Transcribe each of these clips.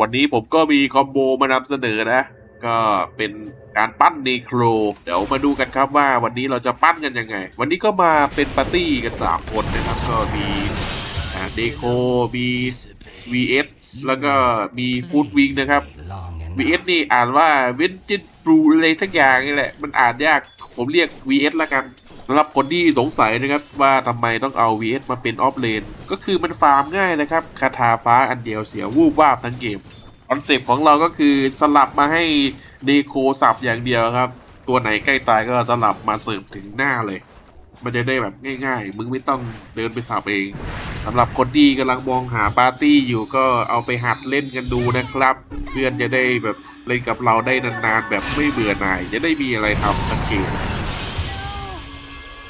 วันนี้ผมก็มีคอมโบมานำเสนอนะ ก็เป็นการปั้นเนโคร เดี๋ยวมาดูกันครับว่าวันนี้เราจะปั้นกันยังไง วันนี้ก็มาเป็นปาร์ตี้กัน3คนนะครับ ก็มีเดโคมี VS แล้วก็มีฟูดวิงนะครับ VS นี่อ่านว่าเวนจินฟรูอะไรทักอย่างนี่แหละ มันอ่านยาก ผมเรียก VS ละกัน สำหรับคนที่สงสัยนะครับว่าทำไมต้องเอา VS มาเป็นออฟเลน ก็คือมันฟาร์มง่ายนะครับคาถาฟ้าอันเดียวเสียวูบวาบทั้งเกมคอนเซปต์ของเราก็คือสลับมาให้เดโคสับอย่างเดียวครับ ตัวไหนใกล้ตายก็สลับมาเสร์ฟถึงหน้าเลย มันจะได้แบบง่าย ๆ มึงไม่ต้องเดินไปสับเองสำหรับคนที่กำลังมองหาปาร์ตี้อยู่ก็เอาไปหัดเล่นกันดูนะครับ เพื่อนจะได้แบบเล่นกับเราได้นานๆ แบบไม่เบื่อหน่ายจะได้มีอะไรทำทั้งเกม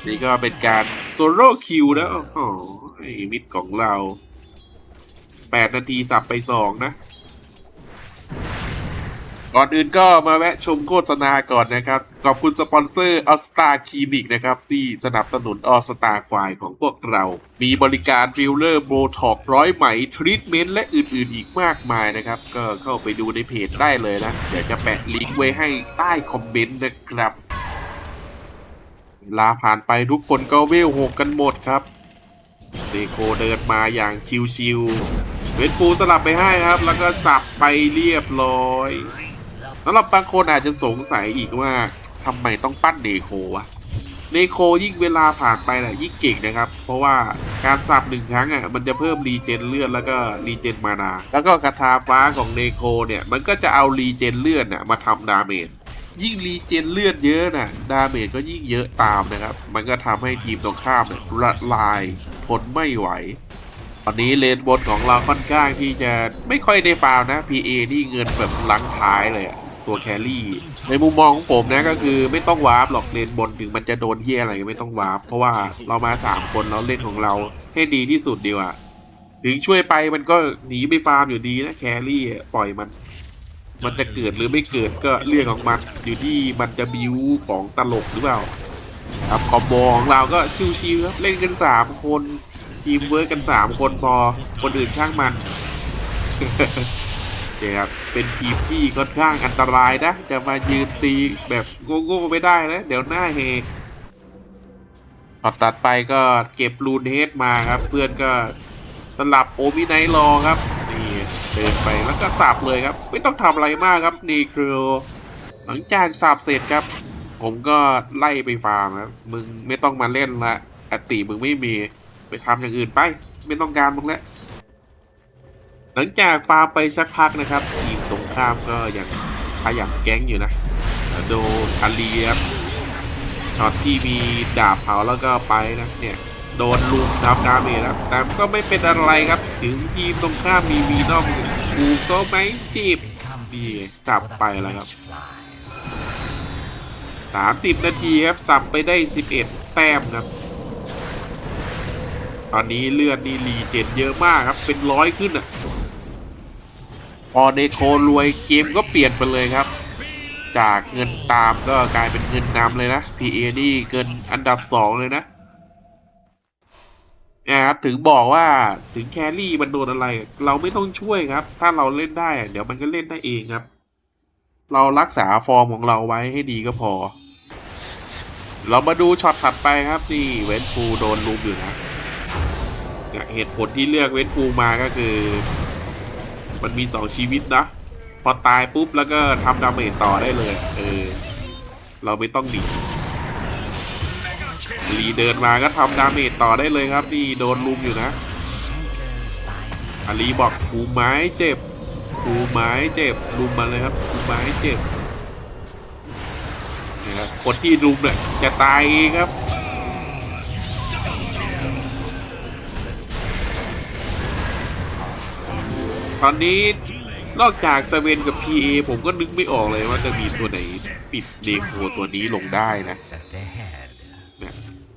นี่ก็เป็นการโซโล่คิวนะโอ้โหไอ้มิดของเรา 8 นาทีสับไป 2 นะ ก่อนอื่นก็มาแวะชมโฆษณาก่อนนะครับ ขอบคุณสปอนเซอร์ออสตาคลินิกนะครับ ที่สนับสนุนออสตาควายของพวกเรา มีบริการฟิลเลอร์โบท็อกร้อยไหม ทรีทเมนต์และอื่นๆอีกมากมายนะครับ ก็เข้าไปดูในเพจได้เลยนะ เดี๋ยวจะแปะลิงก์ไว้ให้ใต้คอมเมนต์นะครับ เวลาผ่านไปทุกคนก็เวลหกกันหมดครับเดโคเดินมาอย่างชิวๆเวทฟูสลับไปให้ครับ แล้วก็สับไปเรียบร้อยสำหรับบางคนอาจจะสงสัยอีกว่าทำไมต้องปั้นเดโควะเดโคยิ่งเวลาผ่านไปแหละยิ่งเก่งนะครับ เพราะว่าการสับหนึ่งครั้งอะมันจะเพิ่มรีเจนเลือดแล้วก็รีเจนมานา แล้วก็คาถาฟ้าของเดโคเนี่ย มันก็จะเอารีเจนเลือดน่ะมาทำดาเมจ ยิ่งรีเจนเลือดเยอะน่ะ ดาเมจก็ยิ่งเยอะตามนะครับ มันก็ทำให้ทีมตรงข้ามเนี่ยละลายทนไม่ไหว ตอนนี้เลนบนของเราค่อนข้างที่จะไม่ค่อยได้ฟาวนะ PA นี่เงินแบบลังท้ายเลยตัวแครี่ ในมุมมองของผมนะก็คือไม่ต้องวาร์ปหรอกเลนบนถึงมันจะโดนเฮียอะไรก็ไม่ต้องวาร์ปเพราะว่าเรามา 3 คนเราเล่นของเราให้ดีที่สุดดีกว่าถึงช่วยไปมันก็หนีไปฟาร์มอยู่ดีนะแครี่ปล่อยมัน มันจะเกิดหรือไม่เกิดก็เรื่องของมันอยู่ที่มันจะบิวของตลกหรือเปล่าครับคอมโบของเราก็ชิวๆครับเล่นกันสามคนทีมเวิร์กกันสามคนพอคนอื่นช่างมันเดี๋ยครับเป็นทีมที่ค่อนข้างอันตรายนะ จะมายืนตีแบบโง่ๆไม่ได้นะเดี๋ยวหน้าเฮตอดตัดไปก็เก็บรูนเฮดมาครับ เพื่อนก็สลับโอมิไนรอครับ นี่เดินไปแล้วก็สับเลยครับ ไม่ต้องทำอะไรมากครับนี่คือหลังจากสับเสร็จครับ ผมก็ไล่ไปฟาร์มครับมึงไม่ต้องมาเล่นละอติมึงไม่มีไปทำอย่างอื่นไป ไม่ต้องการมึงแล้วหลังจากฟาร์มไปสักพักนะครับทีมตรงข้ามก็ยังขยันแก๊งอยู่นะโดนอาลีครับช็อตที่มีดาบเผาแล้วก็ไปนะเนี่ย โดนลุมทับดาเมจครับ แต่ก็ไม่เป็นอะไรครับ ถึงทีมตรงข้ามมีวีนอมกูก็ไม่จีบนี่จับไปแล้วครับสามสิบนาทีครับสับไปได้สิบเอ็ดแต้มครับ ตอนนี้เลือดนี่รีเจนเยอะมากครับ เป็นร้อยขึ้นอะพอเดโครวยเกมก็เปลี่ยนไปเลยครับ จากเงินตามก็กลายเป็นเงินนำเลยนะ PA นี่เกินอันดับสองเลยนะ นะครับถึงบอกว่าถึงแครี่มันโดนอะไร เราไม่ต้องช่วยครับ ถ้าเราเล่นได้ เดี๋ยวมันก็เล่นได้เองครับ เรารักษาฟอร์มของเราไว้ให้ดีก็พอ เรามาดูช็อตถัดไปครับนี่เวนฟูโดนลุมอยู่นะเนี่ยเหตุผลที่เลือกเวนฟูมาก็คือ มันมีสองชีวิตนะ พอตายปุ๊บแล้วก็ทำดาเมจต่อได้เลย เออ เราไม่ต้องหนี รีเดินมาก็ทำดาเมจต่อได้เลยครับนี่โดนลุมอยู่นะอาลีบอกกูไม้เจ็บกูไม้เจ็บลุมมาเลยครับกูไม้เจ็บนะครับคนที่ลุมเนี่ยจะตายเองครับตอนนี้นอกจากเซเว่นกับ PA ผมก็นึกไม่ออกเลยว่าจะมีตัวไหนปิดเดโคตัวนี้ลงได้นะ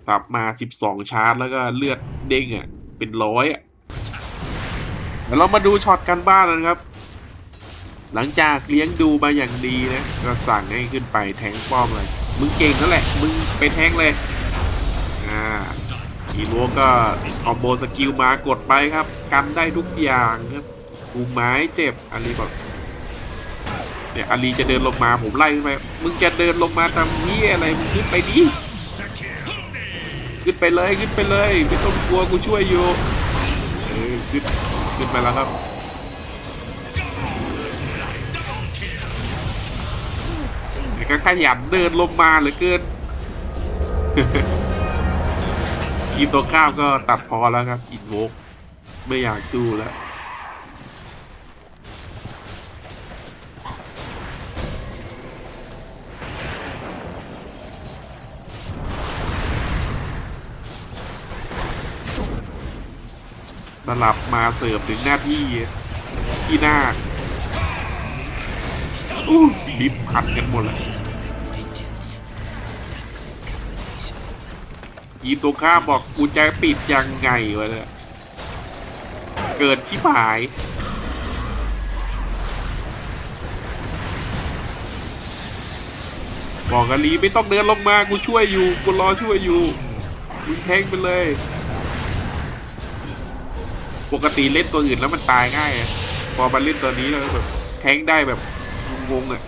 เนี่ยสับมา12ชาร์จแล้วก็เลือดเด้งอะเป็นร้อยอะเดี๋ยวเรามาดูช็อตกันบ้านนะครับ หลังจากเลี้ยงดูมาอย่างดีนะก็สั่งให้ขึ้นไปแทงป้อมเลย มึงเก่งนั่นแหละ มึงไปแทงเลยอ่าอีโวก็คอมโบสกิลมากดไปครับ กันได้ทุกอย่างครับกูไม้เจ็บอาลีบอกเนี่ยอาลีจะเดินลงมาผมไล่ไปมึงจะเดินลงมาทำนี้ยอะไรมึงขึ้นไปดิ ขึ้นไปเลยขึ้นไปเลยไม่ต้องกลัวกูช่วยอยู่เออขึ้นขึ้นไปแล้วครับแต่ก็ขยับเดินลงมาเหลือเกินทีมตัวข้าวก็ตัดพอแล้วครับอินโวกไม่อยากสู้แล้ว ลับมาเสิร์ฟถึงหน้าที่ที่หน้าอู้ดิบผัดกันหมดเลยยีมตัวข้าบอกกูจะปิดยังไงวะเนี่ยเกิดชิบหายบอกกะลีไม่ต้องเดินลงมา กูช่วยอยู่ กูรอช่วยอยู่มึงแทงไปเลย ปกติเล่นตัวอื่นแล้วมันตายง่ายอะพอมาเล่นตัวนี้แล้วแบบแทงได้แบบงงๆอะ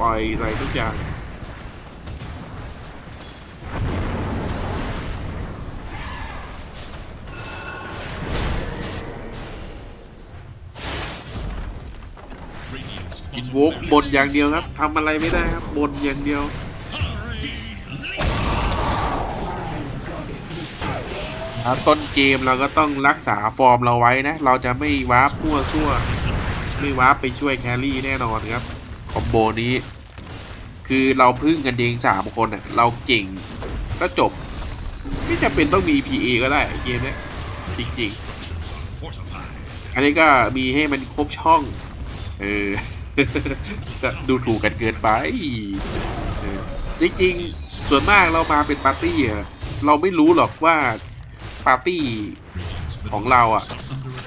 ปล่อยอะไรทุกอย่างกินโวกบนอย่างเดียวครับทำอะไรไม่ได้ครับบนอย่างเดียว ต้นเกมเราก็ต้องรักษาฟอร์มเราไว้นะ เราจะไม่วาร์ปทั่วทั่ว ไม่วาร์ปไปช่วยแครี่แน่นอนครับ คอมโบนี้ คือเราพึ่งกันเองสามคนอะเราเก่งก็จบ ไม่จำเป็นต้องมี PA ก็ได้เกมนี้จริงๆ อันนี้ก็มีให้มันครบช่อง เออก็ดูถูกกันเกินไปจริงๆ ส่วนมากเรามาเป็นปาร์ตี้เราไม่รู้หรอกว่า ปาร์ตี้ของเราอะ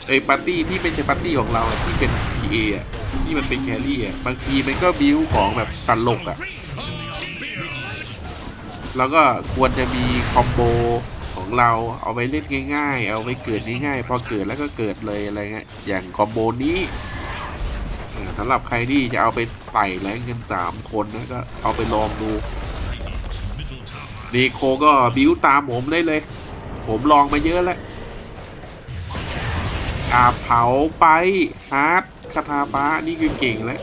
ไอยปาร์ตี้ที่ไม่ใช่ปาร์ตี้ของเราอะที่เป็น PA อะที่มันเป็นแครี่อะบางทีมันก็บิวของแบบตลกอะแล้วก็ควรจะมีคอมโบของเราเอาไว้เล่นง่ายๆ เอาไว้เกิดง่ายๆ พอเกิดแล้วก็เกิดเลยอะไรเงี้ย อย่างคอมโบนี้เออสำหรับใครที่จะเอาไปไต่แรงเงินสามคนนะก็เอาไปลองดูเดโคก็บิวตามผมได้เลย ผมลองมาเยอะแล้วอาเผาไปฮาร์ดคาทาป้านี่คือเก่งแล้ว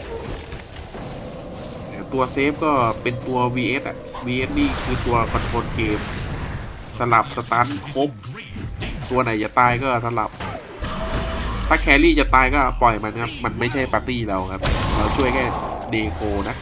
ตัวเซฟก็เป็นตัว VS อะ VS นี่คือตัวคอนโทรลเกม สลับสตันครบ ตัวไหนจะตายก็สลับ ถ้าแครี่จะตายก็ปล่อยมันครับ มันไม่ใช่ปาร์ตี้เราครับ เราช่วยแค่เดโคนะ